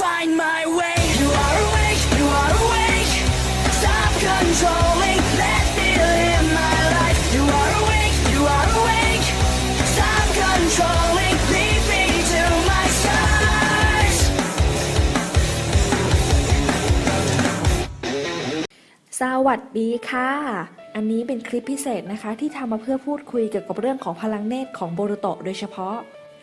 find my way. You are awake, you are awake. Stop controlling, let me live my life. You are awake, you are awake. Stop controlling, lead me to my stars. สวัสดีค่ะ อันนี้เป็นคลิปพิเศษนะคะ ที่ทำมาเพื่อพูดคุยเกี่ยวกับเรื่องของพลังเนตรของโบรุโตะโดยเฉพาะ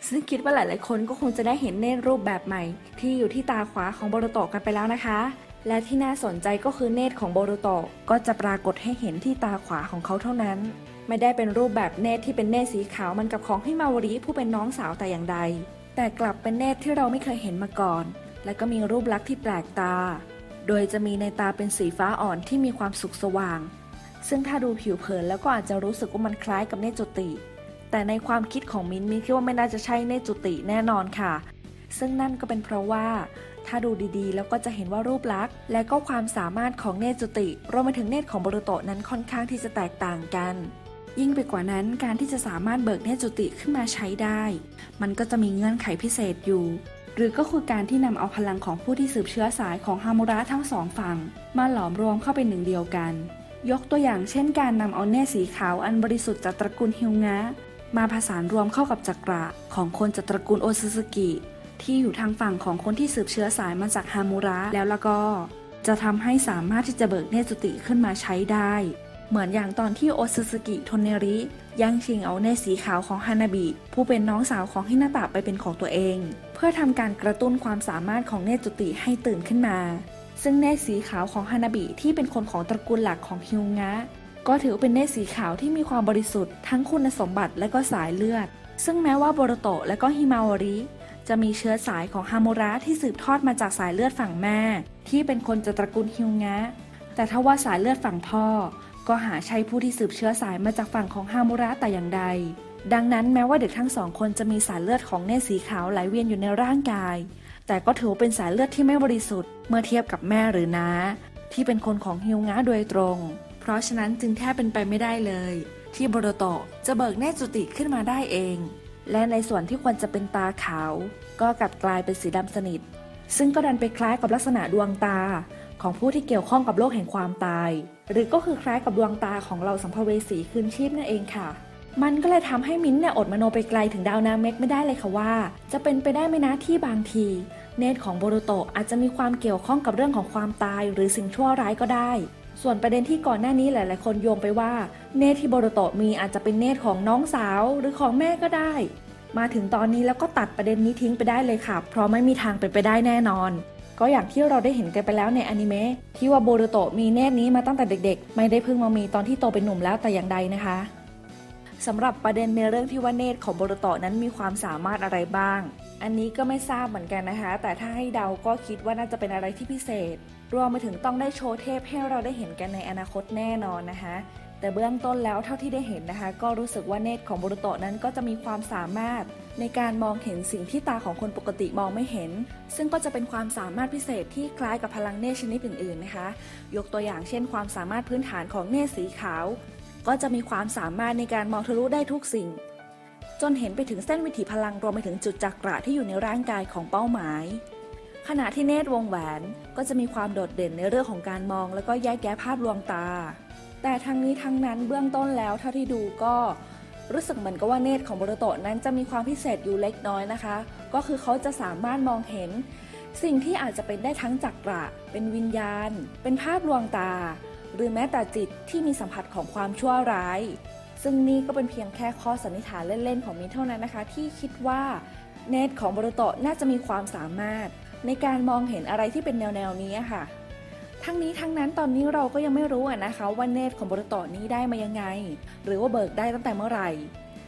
ซึ่งคิดว่าหลาย ๆ คนก็คงจะได้เห็นเนตรรูปแบบใหม่ ที่อยู่ที่ตาขวาของโบรโตกันไปแล้วนะคะ และที่น่าสนใจก็คือเนตรของโบรโตก็จะปรากฏให้เห็นที่ตาขวาของเขาเท่านั้น ไม่ได้เป็นรูปแบบเนตรที่เป็นเนตรสีขาวมันกับของฮิมาวริผู้เป็นน้องสาวแต่อย่างใด แต่กลับเป็นเนตรที่เราไม่เคยเห็นมาก่อน และก็มีรูปลักษณ์ที่แปลกตา โดยจะมีในตาเป็นสีฟ้าอ่อนที่มีความสุขสว่าง ซึ่งถ้าดูผิวเผินแล้วก็อาจจะรู้สึกว่ามันคล้ายกับเนตรจุติ แต่ในความคิดของมิ้นท์มิ้นคิดว่าไม่น่าจะใช่เนจุติแน่นอนค่ะ ซึ่งนั่นก็เป็นเพราะว่า ถ้าดูดีๆ แล้วก็จะเห็นว่ารูปลักษณ์ และก็ความสามารถของเนจุติรวมไปถึงเนตของบรุโตะนั้นค่อนข้างที่จะแตกต่างกัน ยิ่งไปกว่านั้นการที่จะสามารถเบิกเนจุติขึ้นมาใช้ได้ มันก็จะมีเงื่อนไขพิเศษอยู่หรือก็คือการที่นำเอาพลังของผู้ที่สืบเชื้อสายของฮามุระทั้งสองฝั่ง มาหลอมรวมเข้าเป็นหนึ่งเดียวกัน ยกตัวอย่างเช่นการนำเอาเนตรสีขาวอันบริสุทธิ์จากตระกูลฮิวงะ มาผสานรวมเข้ากับจักระของคนจากตระกูลโอซึซึกิ ที่อยู่ทางฝั่งของคนที่สืบเชื้อสายมาจากฮามุระแล้วละก็ จะทำให้สามารถที่จะเบิกเนจุติขึ้นมาใช้ได้ เหมือนอย่างตอนที่โอซึซึกิโทเนริย่างชิงเอาเนสีขาวของฮานาบิ ผู้เป็นน้องสาวของฮินาตะไปเป็นของตัวเอง เพื่อทำการกระตุ้นความสามารถของเนจุติให้ตื่นขึ้นมา ซึ่งเนสีขาวของฮานาบิที่เป็นคนของตระกูลหลักของฮิวงะ ก็ถือเป็นเนตรสีขาวที่มีความบริสุทธิ์ทั้งคุณสมบัติและก็สายเลือด ซึ่งแม้ว่าโบโรโตะและก็ฮิมาวาริ จะมีเชื้อสายของฮามุระที่สืบทอดมาจากสายเลือดฝั่งแม่ ที่เป็นคนจากตระกูลฮิวงะ แต่ถ้าว่าสายเลือดฝั่งพ่อ ก็หาใช่ผู้ที่สืบเชื้อสายมาจากฝั่งของฮามุระแต่อย่างใด ดังนั้นแม้ว่าเด็กทั้งสองคนจะมีสายเลือดของเนตรสีขาวไหลเวียนอยู่ในร่างกาย แต่ก็ถือเป็นสายเลือดที่ไม่บริสุทธิ์ เมื่อเทียบกับแม่หรือน้าที่เป็นคนของฮิวงะโดยตรง เพราะฉะนั้นจึงแทบเป็นไปไม่ได้เลย ที่โบโรโตะจะเบิกเนจุติขึ้นมาได้เอง และในส่วนที่ควรจะเป็นตาขาว ก็กลับกลายเป็นสีดำสนิท ซึ่งก็ดันไปคล้ายกับลักษณะดวงตาของผู้ที่เกี่ยวข้องกับโลกแห่งความตาย หรือก็คือคล้ายกับดวงตาของเราสัมภเวสีคืนชีพนั่นเองค่ะ มันก็เลยทำให้มิ้นเนี่ยอดมโนไปไกลถึงดาวนาเมกไม่ได้เลยค่ะว่า จะเป็นไปได้ไหมนะที่บางที เนตรของโบโรโตอาจจะมีความเกี่ยวข้องกับเรื่องของความตายหรือสิ่งชั่วร้ายก็ได้ ส่วนประเด็นที่ก่อนหน้านี้หลาย ๆ คนโยงไปว่า เนธที่โบโรโตะมีอาจจะเป็นเนธของน้องสาวหรือของแม่ก็ได้ มาถึงตอนนี้แล้วก็ตัดประเด็นนี้ทิ้งไปได้เลยค่ะ เพราะไม่มีทางเป็นไปได้แน่นอน ก็อย่างที่เราได้เห็นกันไปแล้วในอนิเมะที่ว่าโบโรโตะมีเนธนี้มาตั้งแต่เด็ก ๆ ไม่ได้เพิ่งมามีตอนที่โตเป็นหนุ่มแล้วแต่อย่างใดนะคะ สำหรับประเด็นในเรื่องที่ว่าเนตรของโบรโตะนั้นมีความสามารถอะไรบ้าง อันนี้ก็ไม่ทราบเหมือนกันนะคะ แต่ถ้าให้เดาก็คิดว่าน่าจะเป็นอะไรที่พิเศษ รวมไปถึงต้องได้โชว์เทพให้เราได้เห็นกันในอนาคตแน่นอนนะคะ แต่เบื้องต้นแล้วเท่าที่ได้เห็นนะคะ ก็รู้สึกว่าเนตรของโบรโตะนั้นก็จะมีความสามารถ ในการมองเห็นสิ่งที่ตาของคนปกติมองไม่เห็น ซึ่งก็จะเป็นความสามารถพิเศษที่คล้ายกับพลังเนตรชนิดอื่นๆนะคะ ยกตัวอย่างเช่น ความสามารถพื้นฐานของเนตรสีขาว ก็จะมีความสามารถในการมองทะลุได้ทุกสิ่ง จนเห็นไปถึงเส้นวิถีพลังรวมไปถึงจุดจักระที่อยู่ในร่างกายของเป้าหมาย ขณะที่เนตรวงแหวนก็จะมีความโดดเด่นในเรื่องของการมอง แล้วก็แยกแยะภาพลวงตา แต่ทั้งนี้ทั้งนั้นเบื้องต้นแล้วเท่าที่ดูก็รู้สึกเหมือนกับว่าเนตรของโบรโตะนั้นจะมีความพิเศษอยู่เล็กน้อยนะคะ ก็คือเขาจะสามารถมองเห็น สิ่งที่อาจจะเป็นได้ทั้งจักระ เป็นวิญญาณ เป็นภาพลวงตา หรือแม้แต่จิตที่มีสัมผัสของความชั่วร้าย ซึ่งนี่ก็เป็นเพียงแค่ข้อสันนิษฐานเล่นๆของมินเท่านั้นนะคะ ที่คิดว่าเนตรของบโรโตะน่าจะมีความสามารถ ในการมองเห็นอะไรที่เป็นแนวๆนี้ค่ะ ทั้งนี้ทั้งนั้นตอนนี้เราก็ยังไม่รู้นะคะว่าเนตรของบโรโตะนี้ได้มายังไง หรือว่าเบิกได้ตั้งแต่เมื่อไหร่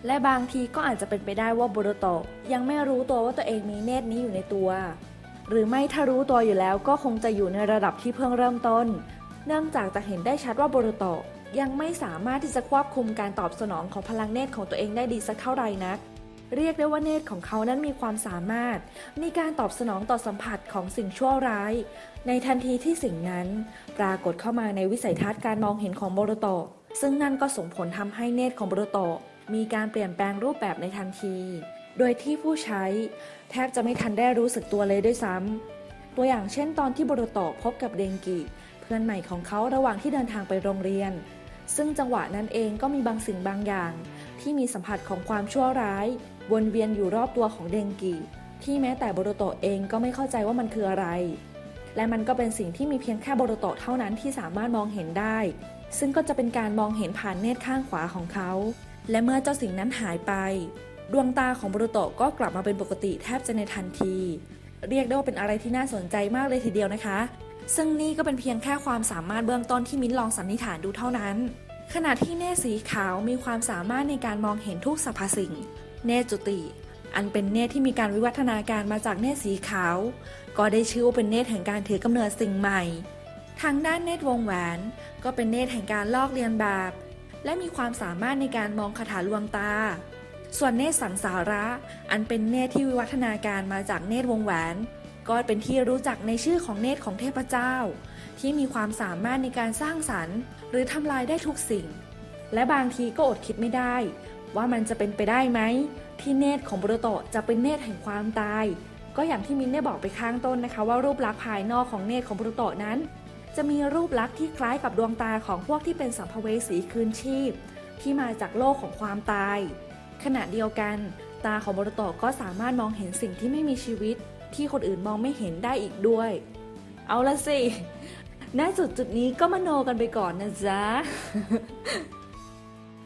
และบางทีก็อาจจะเป็นไปได้ว่าบโรโตะยังไม่รู้ตัวว่าตัวเองมีเนตรนี้อยู่ในตัว หรือไม่ถ้ารู้ตัวอยู่แล้วก็คงจะอยู่ในระดับที่เพิ่งเริ่มต้น เนื่องจากจะเห็นได้ชัดว่าโบรโตะยังไม่สามารถที่จะควบคุมการตอบสนองของพลังเนตรของตัวเองได้ดีสักเท่าไหร่นัก เรียกได้ว่าเนตรของเขานั้นมีความสามารถ ในการตอบสนองต่อสัมผัสของสิ่งชั่วร้าย ในทันทีที่สิ่งนั้น ปรากฏเข้ามาในวิสัยทัศน์การมองเห็นของโบรโตะซึ่งนั่นก็ส่งผลทำให้เนตรของโบรโตะมีการเปลี่ยนแปลงรูปแบบในทันที โดยที่ผู้ใช้ แทบจะไม่ทันได้รู้สึกตัวเลยด้วยซ้ำตัวอย่างเช่นตอนที่โบรโตะพบกับเดงกิ พื่อนใหม่ของเขาระหว่างที่เดินทางไปโรงเรียน ซึ่งจังหวะนั้นเองก็มีบางสิ่งบางอย่าง ที่มีสัมผัสของความชั่วร้าย วนเวียนอยู่รอบตัวของเดงกิที่แม้แต่โบโรโตเองก็ไม่เข้าใจว่ามันคืออะไร และมันก็เป็นสิ่งที่มีเพียงแค่โบโรโตเท่านั้นที่สามารถมองเห็นได้ ซึ่งก็จะเป็นการมองเห็นผ่านเนตรข้างขวาของเขา และเมื่อเจ้าสิ่งนั้นหายไป ดวงตาของโบโรโตก็กลับมาเป็นปกติแทบจะในทันที เรียกได้ว่าเป็นอะไรที่น่าสนใจมากเลยทีเดียวนะคะ ซึ่งนี่ก็เป็นเพียงแค่ความสามารถเบื้องต้นที่มิ้นลองสันนิษฐานดูเท่านั้น ขณะที่เนตสีขาวมีความสามารถในการมองเห็นทุกสรรพสิ่ง เนตจุติ อันเป็นเนตที่มีการวิวัฒนาการมาจากเนตสีขาว ก็ได้ชื่อว่าเป็นเนตแห่งการถือกำเนิดสิ่งใหม่ทางด้านเนตวงแหวน ก็เป็นเนตแห่งการลอกเลียนแบบ และมีความสามารถในการมองคาถาลวงตา ส่วนเนตสังสาระ อันเป็นเนตที่วิวัฒนาการมาจากเนตวงแหวน ก็เป็นที่รู้จักในชื่อของเนตรของเทพเจ้า ที่มีความสามารถในการสร้างสรรค์ หรือทำลายได้ทุกสิ่ง และบางทีก็อดคิดไม่ได้ ว่ามันจะเป็นไปได้ไหม ที่เนตรของบุโรโตจะเป็นเนตรแห่งความตาย ก็อย่างที่มินได้บอกไปข้างต้นนะคะ ว่ารูปลักษณ์ภายนอกของเนตรของบุโรโตนั้น จะมีรูปลักษณ์ที่คล้ายกับดวงตาของพวกที่เป็นสัมภเวสีคืนชีพ ที่มาจากโลกของความตาย ขณะเดียวกัน ตาของบุโรโตก็สามารถมองเห็นสิ่งที่ไม่มีชีวิต ที่คนอื่นมองไม่เห็นได้อีกด้วย เอาละสิณจุดจุดนี้ก็มโนกันไปก่อนนะจ๊ะ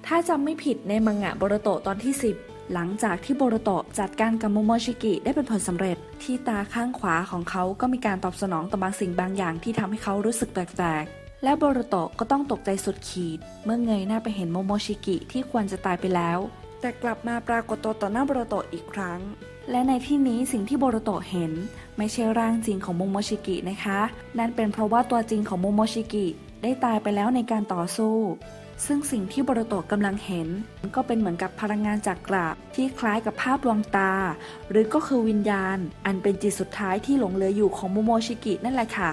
ถ้าจำไม่ผิดในมังงะโบโรโตตอนที่ 10 หลังจากที่โบโรโตจัดการกับโมโมชิกิได้เป็นผลสำเร็จ ที่ตาข้างขวาของเขาก็มีการตอบสนองต่อบางสิ่งบางอย่างที่ทำให้เขารู้สึกแปลกๆ และโบโรโตก็ต้องตกใจสุดขีด เมื่อเงยหน้าไปเห็นโมโมชิกิที่ควรจะตายไปแล้ว แต่กลับมาปรากฏตัวต่อหน้าโบโรโตอีกครั้ง และในที่นี้สิ่งที่โบโรโตะเห็น ไม่ใช่ร่างจริงของโมโมชิกินะคะ นั่นเป็นเพราะว่าตัวจริงของโมโมชิกิได้ตายไปแล้วในการต่อสู้ ซึ่งสิ่งที่โบโรโตะกำลังเห็น ก็เป็นเหมือนกับพลังงานจากกราบที่คล้ายกับภาพดวงตา หรือก็คือวิญญาณ อันเป็นจิตสุดท้ายที่หลงเหลืออยู่ของโมโมชิกินั่นแหละค่ะ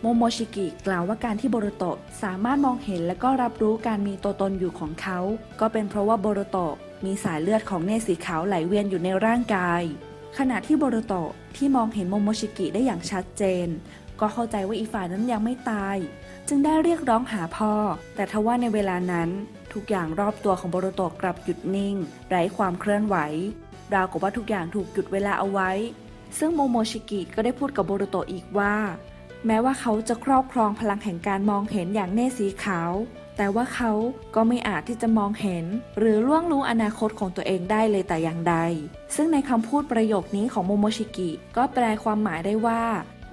โมโมชิกิกล่าวว่าการที่โบโรโตะสามารถมองเห็นและก็รับรู้การมีตัวตนอยู่ของเขา ก็เป็นเพราะว่าโบโรโตะ มีสายเลือดของเนสีขาวไหลเวียนอยู่ในร่างกาย ขณะที่โบโรโตะที่มองเห็นโมโมชิกิได้อย่างชัดเจน ก็เข้าใจว่าอีฝ่ายนั้นยังไม่ตาย จึงได้เรียกร้องหาพ่อ แต่ทว่าในเวลานั้น ทุกอย่างรอบตัวของโบโรโตะกลับหยุดนิ่ง ไร้ความเคลื่อนไหว ราวกับว่าทุกอย่างถูกหยุดเวลาเอาไว้ ซึ่งโมโมชิกิก็ได้พูดกับโบโรโตะอีกว่า แม้ว่าเขาจะครอบครองพลังแห่งการมองเห็นอย่างเนสีขาว แต่ว่าเขาก็ไม่อาจที่จะมองเห็น หรือล่วงรู้อนาคตของตัวเองได้เลยแต่อย่างใด ซึ่งในคำพูดประโยคนี้ของโมโมชิกิ ก็แปลความหมายได้ว่า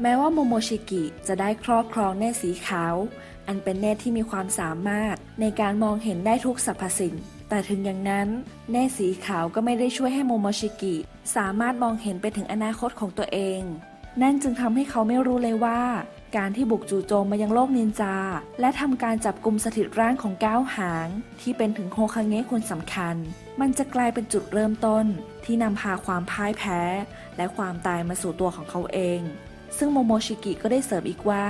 แม้ว่าโมโมชิกิจะได้ครอบครองเนตรสีขาว อันเป็นเนตรที่มีความสามารถ ในการมองเห็นได้ทุกสรรพสิ่ง แต่ถึงอย่างนั้น เนตรสีขาวก็ไม่ได้ช่วยให้โมโมชิกิ สามารถมองเห็นไปถึงอนาคตของตัวเอง นั่นจึงทำให้เขาไม่รู้เลยว่า การที่บุกจู่โจมมายังโลกนินจา และทำการจับกลุ่มสถิตร่างของก้าวหาง ที่เป็นถึงโฮคังเงะคนสำคัญ มันจะกลายเป็นจุดเริ่มต้น ที่นำพาความพ่ายแพ้ และความตายมาสู่ตัวของเขาเอง ซึ่งโมโมชิกิก็ได้เสริมอีกว่า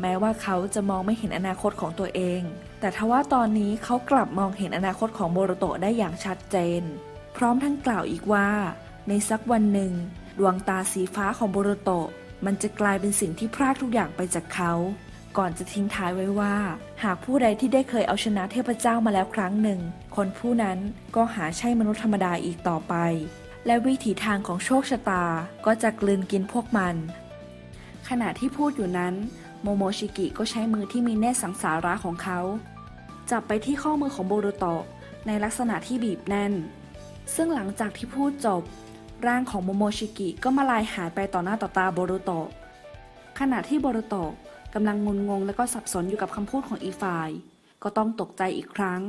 แม้ว่าเขาจะมองไม่เห็นอนาคตของตัวเอง แต่ทว่าตอนนี้เขากลับมองเห็นอนาคตของโบโรโตะได้อย่างชัดเจน พร้อมทั้งกล่าวอีกว่า ในสักวันหนึ่ง ดวงตาสีฟ้าของโบโรโตะ มันจะกลายเป็นสิ่งที่พรากทุกอย่างไปจากเขา ก่อนจะทิ้งท้ายไว้ว่า หากผู้ใดที่ได้เคยเอาชนะเทพเจ้ามาแล้วครั้งหนึ่ง คนผู้นั้นก็หาใช่มนุษย์ธรรมดาอีกต่อไป และวิถีทางของโชคชะตาก็จะกลืนกินพวกมัน ขณะที่พูดอยู่นั้น โมโมชิกิก็ใช้มือที่มีเนตสังสาระของเขา จับไปที่ข้อมือของโบโรโตะในลักษณะที่บีบแน่น ซึ่งหลังจากที่พูดจบ ร่างของโมโมชิกิก็มาลายหายไปต่อหน้าต่อตาโบโรโตะ ขณะที่โบโรโตะกำลังงุนงงและก็สับสนอยู่กับคำพูดของอีกฝ่าย ก็ต้องตกใจอีกครั้ง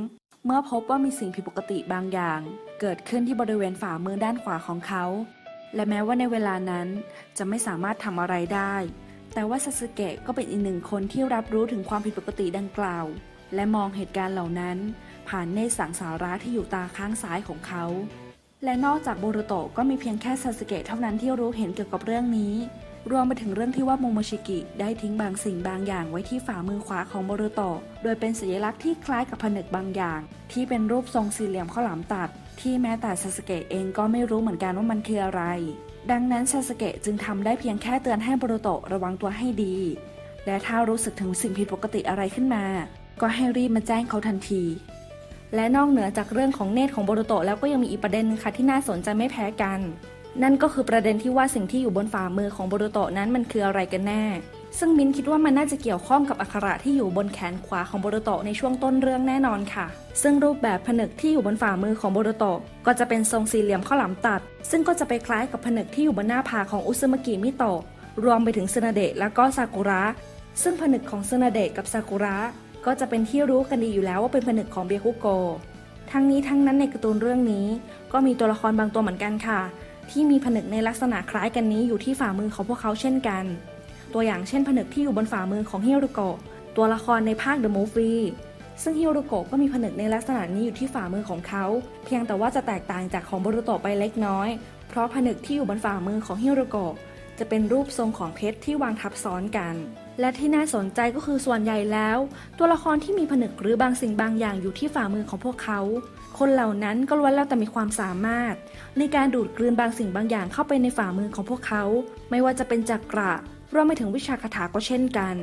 เมื่อพบว่ามีสิ่งผิดปกติบางอย่าง เกิดขึ้นที่บริเวณฝ่ามือด้านขวาของเขา และแม้ว่าในเวลานั้นจะไม่สามารถทำอะไรได้ แต่ว่าซาสึเกะก็เป็นอีกหนึ่งคนที่รับรู้ถึงความผิดปกติดังกล่าว และมองเหตุการณ์เหล่านั้น ผ่านเนสังสาระที่อยู่ตาข้างซ้ายของเขา และนอกจากโบโรโตะก็มีเพียงแค่ซาสึเกะเท่านั้นที่รู้เห็นเกี่ยวกับเรื่องนี้ รวมไปถึงเรื่องที่ว่าโมโมชิกิได้ทิ้งบางสิ่งบางอย่างไว้ที่ฝ่ามือขวาของโบโรโตะโดยเป็นสัญลักษณ์ที่คล้ายกับผนึกบางอย่าง ที่เป็นรูปทรงสี่เหลี่ยมข้าวหลามตัด ที่แม้แต่ซาสึเกะเองก็ไม่รู้เหมือนกันว่ามันคืออะไร ดังนั้นซาสเกะจึงทำได้เพียงแค่เตือนให้โบโรโตะระวังตัวให้ดี และถ้ารู้สึกถึงสิ่งผิดปกติอะไรขึ้นมา ก็ให้รีบมาแจ้งเขาทันที และนอกเหนือจากเรื่องของเนตรของโบโรโตะแล้วก็ยังมีอีกประเด็นค่ะที่น่าสนใจไม่แพ้กัน นั่นก็คือประเด็นที่ว่าสิ่งที่อยู่บนฝ่ามือของโบโรโตะนั้นมันคืออะไรกันแน่ ซึ่งมินคิดว่ามันน่าจะเกี่ยวข้องกับอักขระที่อยู่บนแขนขวาของโบโรโตะในช่วงต้นเรื่องแน่นอนค่ะ ซึ่งรูปแบบผนึกที่อยู่บนฝ่ามือของโบโรโตะก็จะเป็นทรงสี่เหลี่ยมข้าวหลามตัด ซึ่งก็จะไปคล้ายกับผนึกที่อยู่บนหน้าผากของอุซึมากิมิโตะรวมไปถึงซึนาเดะและก็ซากุระซึ่งผนึกของซึนาเดะกับซากุระ ก็จะเป็นที่รู้กันดีอยู่แล้วว่าเป็นผนึกของเบียคุโก ทั้งนี้ทั้งนั้นในการ์ตูนเรื่องนี้ ก็มีตัวละครบางตัวเหมือนกันค่ะ ที่มีผนึกในลักษณะคล้ายกันนี้อยู่ที่ฝ่ามือของพวกเขาเช่นกัน ตัวอย่างเช่นผนึกที่อยู่บนฝ่ามือของฮิโรโกะตัวละครในภาค The Movie ซึ่งฮิโรโกะก็มีผนึกในลักษณะนี้อยู่ที่ฝ่ามือของเขา เพียงแต่ว่าจะแตกต่างจากของบรุโตะไปเล็กน้อย เพราะผนึกที่อยู่บนฝ่ามือของฮิโรโกะ จะเป็นรูปทรงของเพชรที่วางทับซ้อนกัน และที่น่าสนใจก็คือส่วนใหญ่แล้ว ตัวละครที่มีผนึกหรือบางสิ่งบางอย่างอยู่ที่ฝ่ามือของพวกเขา คนเหล่านั้นก็ล้วนแล้วแต่มีความสามารถ ในการดูดกลืนบางสิ่งบางอย่างเข้าไปในฝ่ามือของพวกเขา ไม่ว่าจะเป็นจักระรวมไปถึงวิชาคาถาก็เช่นกัน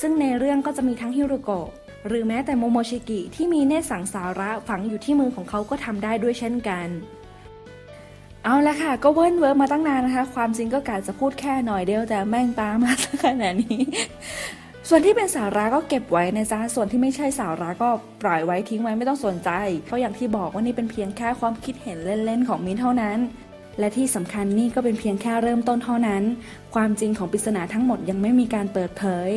ซึ่งในเรื่องก็จะมีทั้งฮิโรโกะหรือแม้แต่โมโมชิกิที่มีเนตรสังสาระฝังอยู่ที่มือของเขาก็ทำได้ด้วยเช่นกัน เอาละค่ะ ก็เวิร์นเวิร์มาตั้งนานนะคะ ความจริงก็กะจะพูดแค่หน่อยเดียวแต่แม่งตามมาซะขนาดนี้ ส่วนที่เป็นสาระก็เก็บไว้นะจ๊ะส่วนที่ไม่ใช่สาระก็ปล่อยไว้ทิ้งไว้ไม่ต้องสนใจ เพราะอย่างที่บอกว่านี่เป็นเพียงแค่ความคิดเห็นเล่นๆของมินเท่านั้น และที่สำคัญนี่ก็เป็นเพียงแค่เริ่มต้นเท่านั้น ความจริงของปริศนาทั้งหมดยังไม่มีการเปิดเผย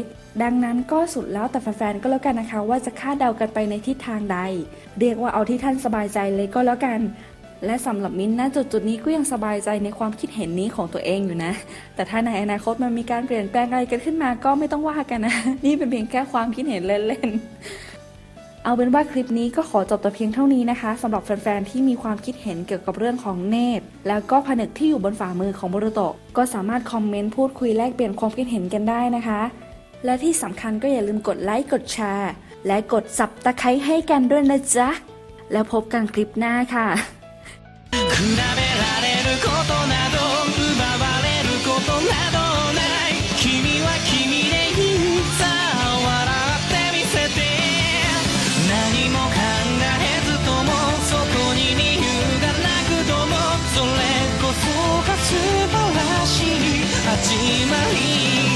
ดังนั้นก็สุดแล้วแต่แฟนๆก็แล้วกันนะคะ ว่าจะคาดเดากันไปในทิศทางใด เรียกว่าเอาที่ท่านสบายใจเลยก็แล้วกัน และสำหรับมิ้นท์ณจุดจุดนี้ก็ยังสบายใจในความคิดเห็นนี้ของตัวเองอยู่นะ แต่ถ้าในอนาคตมันมีการเปลี่ยนแปลงอะไรกันขึ้นมาก็ไม่ต้องว่ากันนะ นี่เป็นเพียงแค่ความคิดเห็นเล่นๆ เอาเป็นว่าคลิปนี้ก็ขอจบแต่เพียงเท่านี้นะคะสำหรับแฟนๆที่มีความคิดเห็นเกี่ยวกับเรื่องของเนตแล้วก็ผนึกที่อยู่บนฝ่ามือของบรุโตะก็สามารถคอมเมนต์พูดคุยแลกเปลี่ยนความคิดเห็นกันได้นะคะ และที่สำคัญก็อย่าลืมกดไลค์กดแชร์และกดสับตะไคร้ให้กันด้วยนะจ๊ะแล้วพบกันคลิปหน้าค่ะ 比べられることなど奪われることなどない君は君でいいさ笑ってみせて何も考えずともそこに理由がなくともそれこそが素晴らしい始まり